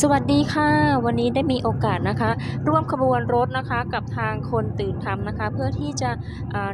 สวัสดีค่ะ วันนี้ได้มีโอกาสนะคะ ร่วมขบวนรถนะคะกับทางคนตื่นธรรมนะคะ เพื่อที่จะ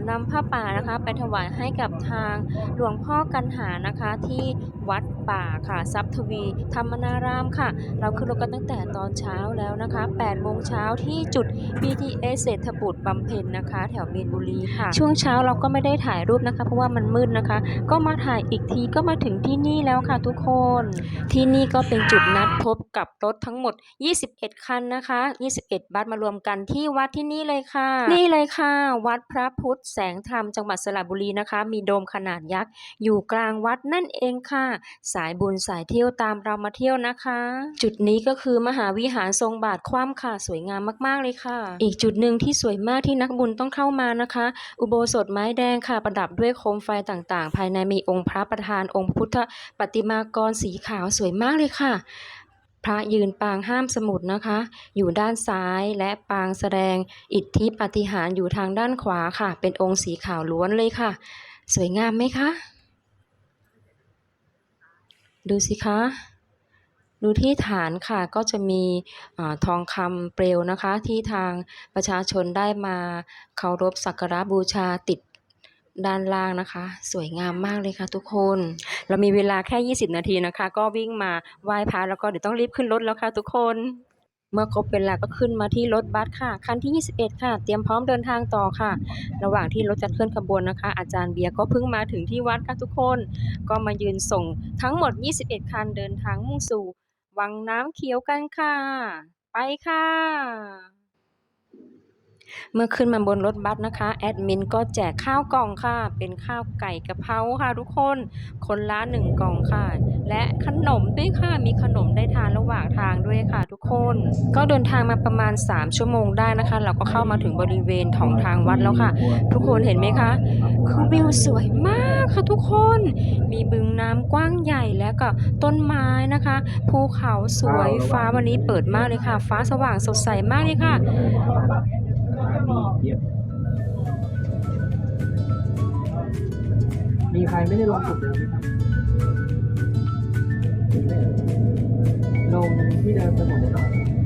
นำผ้าป่านะคะ ไปถวายให้กับทางหลวงพ่อกันหานะคะที่วัดป่าค่ะทรัพย์ทวี ธรรมนารามค่ะ เราขึ้นรถกันตั้งแต่ตอนเช้าแล้วนะคะ8โมงเช้าที่จุด BTS เศรษฐบุตรบำเพ็ญนะคะ แถวมีนบุรีค่ะ ช่วงเช้าเราก็ไม่ได้ถ่ายรูปนะคะ เพราะว่ามันมืดนะคะ ก็มาถ่ายอีกทีก็มาถึงที่นี่แล้วค่ะทุกคน ที่นี่ก็เป็นจุดนัดพบกับรถทั้งหมด 21 คันนะคะ 21 บัสมารวมกันที่วัดที่นี่เลยค่ะ นี่เลยค่ะ วัดพระพุทธแสงธรรมจังหวัดสระบุรีนะคะ มีโดมขนาดยักษ์อยู่กลางวัดนั่นเองค่ะ สายบุญสายเที่ยวตามเรามาเที่ยวนะคะ จุดนี้ก็คือมหาวิหารทรงบาทคว่ำค่ะสวยงามมากๆเลยค่ะ อีกจุดหนึ่งที่สวยมากที่นักบุญต้องเข้ามานะคะ อุโบสถไม้แดงค่ะประดับด้วยโคมไฟต่างๆ ภายในมีองค์พระประธานองค์พุทธปฏิมากรสีขาวสวยมากเลยค่ะ พระยืนปางห้ามสมุดนะคะ อยู่ด้านซ้ายและปางแสดงอิทธิปฏิหารอยู่ทางด้านขวาค่ะ เป็นองค์สีขาวล้วนเลยค่ะ สวยงามไหมคะ ดูสิคะดูที่ฐานค่ะก็จะมีอทองคำเปลวนะคะ ที่ทางประชาชนได้มาเคารพสักการะบูชาติด ด้านล่างนะคะ สวยงามมากเลยค่ะทุกคน เรามีเวลาแค่ 20 นาทีนะคะ ก็วิ่งมาไหว้พระแล้วก็เดี๋ยวต้องรีบขึ้นรถแล้วค่ะทุกคน เมื่อครบเวลาก็ขึ้นมาที่รถบัสค่ะ คันที่ 21 ค่ะ เตรียมพร้อมเดินทางต่อค่ะ ระหว่างที่รถจะเคลื่อนขบวนนะคะ อาจารย์เบียร์ก็เพิ่งมาถึงที่วัดค่ะทุกคน ก็มายืนส่งทั้งหมด 21 คันเดินทางมุ่งสู่วังน้ำเขียวกันค่ะ ไปค่ะ เมื่อขึ้นมาบนรถบัสนะคะแอดมินก็แจกข้าวกล่องค่ะ เป็นข้าวไก่กะเพราค่ะทุกคน คนละหนึ่งกล่องค่ะ และขนมด้วยค่ะ มีขนมได้ทานระหว่างทางด้วยค่ะ ทุกคน ก็เดินทางมาประมาณ 3 ชั่วโมงได้นะคะ เราก็เข้ามาถึงบริเวณของทางวัดแล้วค่ะ ทุกคนเห็นไหมคะคือวิวสวยมากค่ะทุกคน มีบึงน้ำกว้างใหญ่แล้วก็ต้นไม้นะคะ ภูเขาสวยฟ้าวันนี้เปิดมากเลยค่ะ ฟ้าสว่างสดใสมากเลยค่ะ มีใครไม่ได้ลงกลุ่มเดิมไหมครับมีไหมเอ่ยลงที่เดิมไปหมดเลย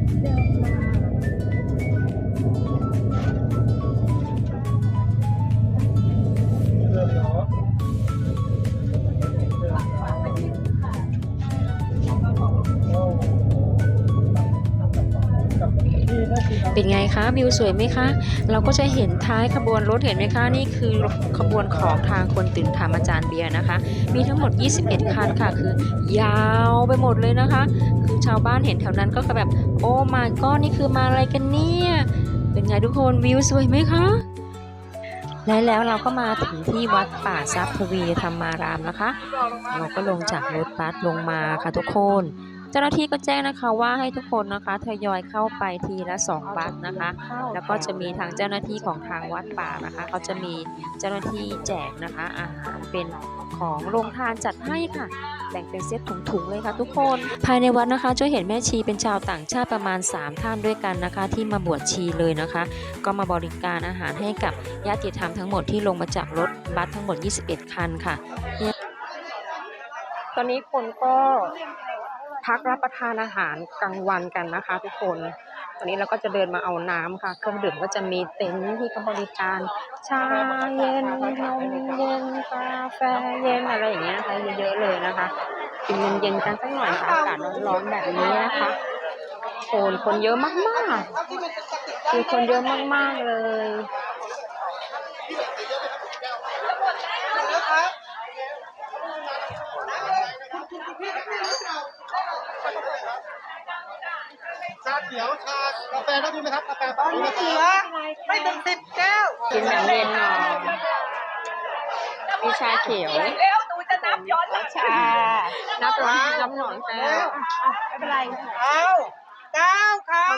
ไงคะวิวสวยไหมคะ เราก็จะเห็นท้ายขบวนรถเห็นไหมคะนี่คือขบวนของทางคนตื่นธรรมอาจารย์เบียร์นะคะ มีทั้งหมด 21 คันค่ะ คือยาวไปหมดเลยนะคะ คือชาวบ้านเห็นแถวนั้นก็แบบโอ้มาก็นี่คือมาอะไรกันเนี่ยเป็นไงทุกคนวิวสวยไหมคะและแล้วเราก็มาถึงที่วัดป่าทรัพย์ทวีธรรมารามนะคะ เราก็ลงจากรถบัสลงมาค่ะทุกคน เจ้าหน้าที่ก็แจ้งนะคะว่าให้ทุกคนนะคะทยอยเข้าไปทีละสองบัสนะคะ แล้วก็จะมีทางเจ้าหน้าที่ของทางวัดป่านะคะเขาจะมีเจ้าหน้าที่แจกนะคะอาหารเป็นของโรงทานจัดให้ค่ะแบ่งเป็นเซตถุงๆเลยค่ะทุกคน ภายในวัดนะคะจะเห็นแม่ชีเป็นชาวต่างชาติประมาณ 3 ท่านด้วยกันนะคะ ที่มาบวชชีเลยนะคะ ก็มาบริการอาหารให้กับญาติธรรมทั้งหมดที่ลงมาจากรถบัสทั้งหมด 21 คันค่ะ ตอนนี้คนก็ พักรับประทานอาหารกลางวันกันนะคะทุกคน วันนี้เราก็จะเดินมาเอาน้ำค่ะ เครื่องดื่มก็จะมีเต็นท์ที่เขาบริการ ชาเย็น นมเย็น กาแฟเย็นอะไรอย่างเงี้ยนะคะเยอะๆเลยนะคะ กินเย็นๆกันสักหน่อยค่ะ อากาศร้อนๆแบบนี้นะคะคนคนเยอะมากๆคือคนเยอะมากๆเลย เขียวชากาแฟได้ไหมครับกาแฟตอนนี้เหลือไม่ถึงสิบแก้วกินแบบเย็นหน่อยมีชาเขียวแล้วหนูจะนับย้อนหลังชา นับร้อนน้ำหนอนแก้วไม่เป็นไรเก้าเก้าครับ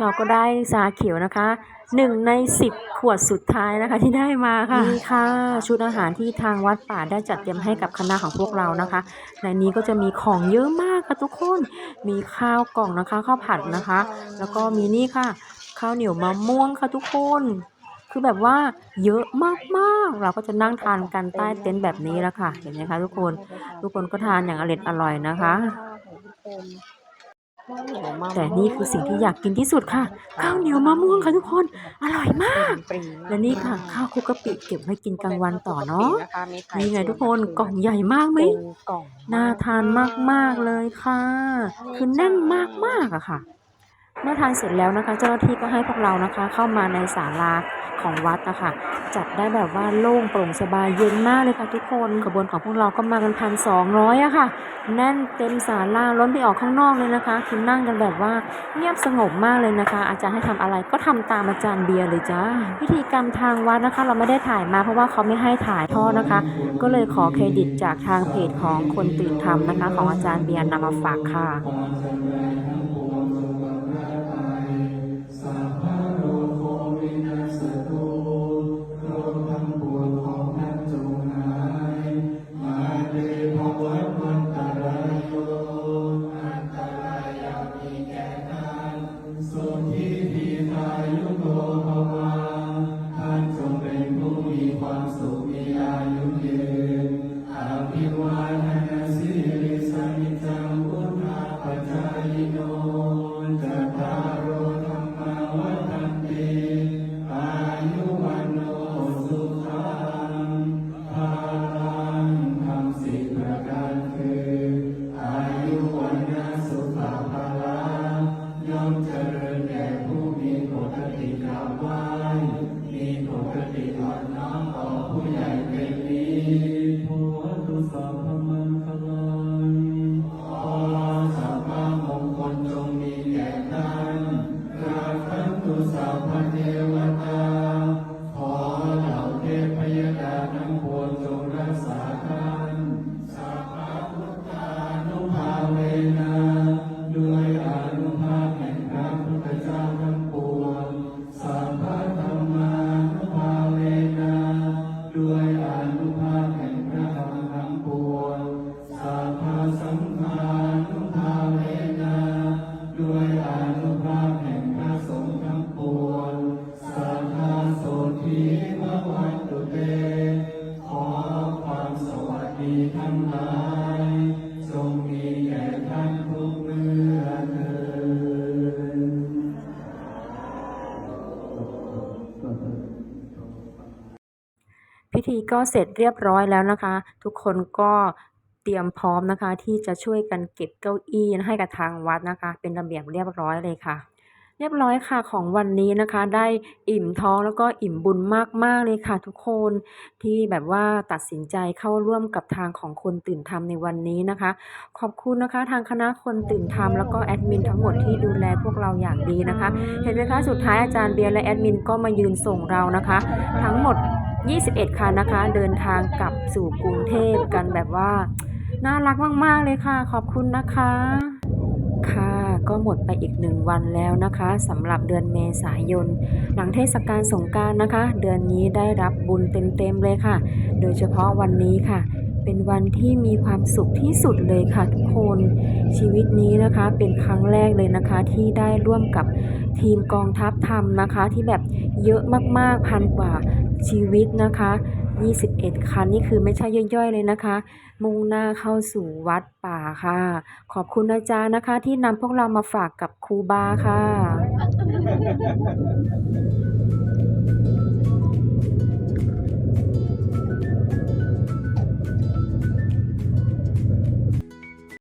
เราก็ได้ชาเขียวนะคะหนึ่งในสิบขวดสุดท้ายนะคะที่ได้มาค่ะนี่ค่ะชุดอาหารที่ทางวัดป่าได้จัดเตรียมให้กับคณะของพวกเรานะคะ ในนี้ก็จะมีของเยอะมากค่ะทุกคน มีข้าวกล่องนะคะข้าวผัดนะคะ แล้วก็มีนี่ค่ะ ข้าวเหนียวมะม่วงค่ะทุกคน คือแบบว่าเยอะมากๆ เราก็จะนั่งทานกันใต้เต็นท์แบบนี้แล้วค่ะ เห็นไหมคะทุกคน ทุกคนก็ทานอย่างอร่อยอร่อยนะคะ แต่นี่คือสิ่งที่อยากกินที่สุดค่ะ ข้าวเหนียวมะม่วงค่ะทุกคน อร่อยมากปรีๆมากและนี่ค่ะ ข้าวคลุกกะปิเก็บไว้กินกลางวันต่อเนาะคมีไข่นี่ไงทุกคนกล่องใหญ่มากไหมเป็นกล่องน่าทานมากๆเลยค่ะ คือแน่นมากๆอะค่ะ เมื่อทานเสร็จแล้วนะคะ เจ้าหน้าที่ก็ให้พวกเรานะคะ เข้ามาในศาลาของวัดนะคะจัดได้แบบว่าโล่งโปร่งสบายเย็นมากเลยค่ะทุกคนขบวนของพวกเราก็มากันพันสองร้อยอะค่ะแน่นเต็มศาลาล้นไปออกข้างนอกเลยนะคะคือนั่งกันแบบว่าเงียบสงบมากเลยนะคะ อาจารย์ให้ทำอะไรก็ทำตามอาจารย์เบียร์เลยจ้าพิธีกรรมทางวัดนะคะ เราไม่ได้ถ่ายมาเพราะว่าเขาไม่ให้ถ่ายทอดนะคะ ก็เลยขอเครดิตจากทางเพจของคนตื่นธรรมนะคะ ของอาจารย์เบียร์นำมาฝากค่ะ พิธีก็เสร็จเรียบร้อยแล้วนะคะ ทุกคนก็เตรียมพร้อมนะคะ ที่จะช่วยกันเก็บเก้าอี้ให้กับทางวัดนะคะ เป็นระเบียบเรียบร้อยเลยค่ะ เรียบร้อยค่ะของวันนี้นะคะ ได้อิ่มท้องแล้วก็อิ่มบุญมากๆเลยค่ะ ทุกคนที่แบบว่าตัดสินใจเข้าร่วมกับทางของคนตื่นธรรมในวันนี้นะคะ ขอบคุณนะคะ ทางคณะคนตื่นธรรมแล้วก็แอดมินทั้งหมดที่ดูแลพวกเราอย่างดีนะคะ เห็นไหมคะสุดท้ายอาจารย์เบียร์และแอดมินก็มายืนส่งเรานะคะ ทั้งหมด 21 คันนะคะ เดินทางกลับสู่กรุงเทพกันแบบว่าน่ารักมาก ๆ เลยค่ะ ขอบคุณนะคะค่ะ ก็หมดไปอีกหนึ่งวันแล้วนะคะสำหรับเดือนเมษายน หลังเทศกาลสงการนะคะ เดือนนี้ได้รับบุญเต็มๆเลยค่ะ โดยเฉพาะวันนี้ค่ะ เป็นวันที่มีความสุขที่สุดเลยค่ะทุกคนชีวิตนี้นะคะเป็นครั้งแรกเลยนะคะที่ได้ร่วมกับทีมกองทัพธรรมนะคะ ที่แบบเยอะมากๆพันกว่าชีวิตนะคะ 21 คันนี่คือไม่ใช่ย่อยๆเลยนะคะ มุ่งหน้าเข้าสู่วัดป่าค่ะ ขอบคุณอาจารย์นะคะ ที่นำพวกเรามาฝากกับครูบาค่ะ